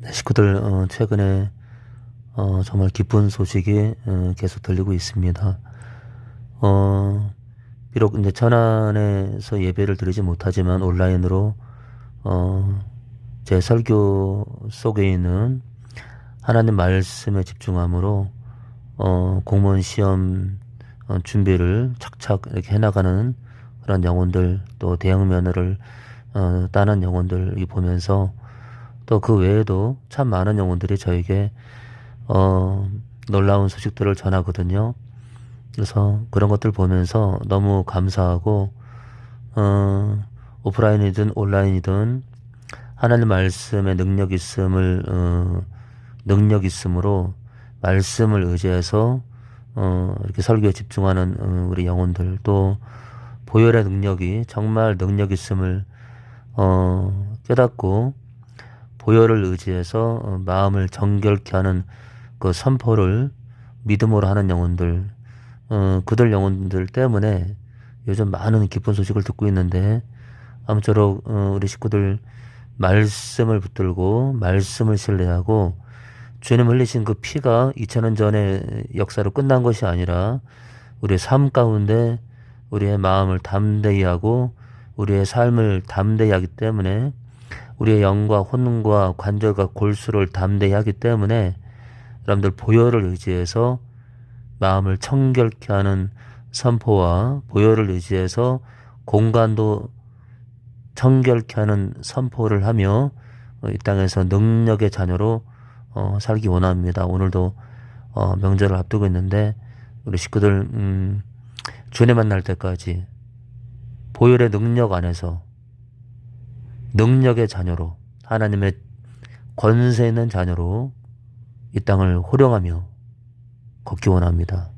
네, 식구들 어, 최근에 어, 정말 기쁜 소식이 어, 계속 들리고 있습니다. 어, 비록 이제 천안에서 예배를 드리지 못하지만 온라인으로 어, 제 설교 속에 있는 하나님 말씀에 집중함으로 어, 공무원 시험 어, 준비를 착착 이렇게 해나가는 그런 영혼들 또 대형 면허를 어, 따는 영혼들 이 보면서 또 그 외에도 참 많은 영혼들이 저에게 어, 놀라운 소식들을 전하거든요. 그래서 그런 것들 보면서 너무 감사하고 어, 오프라인이든 온라인이든 하나님 말씀의 능력 있음을 어, 능력 있음으로 말씀을 의지해서 어, 이렇게 설교에 집중하는 어, 우리 영혼들 또 보혈의 능력이 정말 능력 있음을 어, 깨닫고 보혈을 의지해서 어, 마음을 정결케 하는 그 선포를 믿음으로 하는 영혼들, 어, 그들 영혼들 때문에 요즘 많은 기쁜 소식을 듣고 있는데 아무쪼록 어, 우리 식구들 말씀을 붙들고 말씀을 신뢰하고 주님 흘리신 그 피가 2000년 전의 역사로 끝난 것이 아니라 우리의 삶 가운데 우리의 마음을 담대히 하고 우리의 삶을 담대히 하기 때문에 우리의 영과 혼과 관절과 골수를 담대히 하기 때문에 여러분들 보혈을 의지해서 마음을 청결케 하는 선포와 보혈을 의지해서 공간도 청결케 하는 선포를 하며 어, 이 땅에서 능력의 자녀로 어, 살기 원합니다. 오늘도 어, 명절을 앞두고 있는데 우리 식구들 음, 주님 만날 때까지 보혈의 능력 안에서 능력의 자녀로 하나님의 권세 있는 자녀로 이 땅을 호령하며 걷기 원합니다.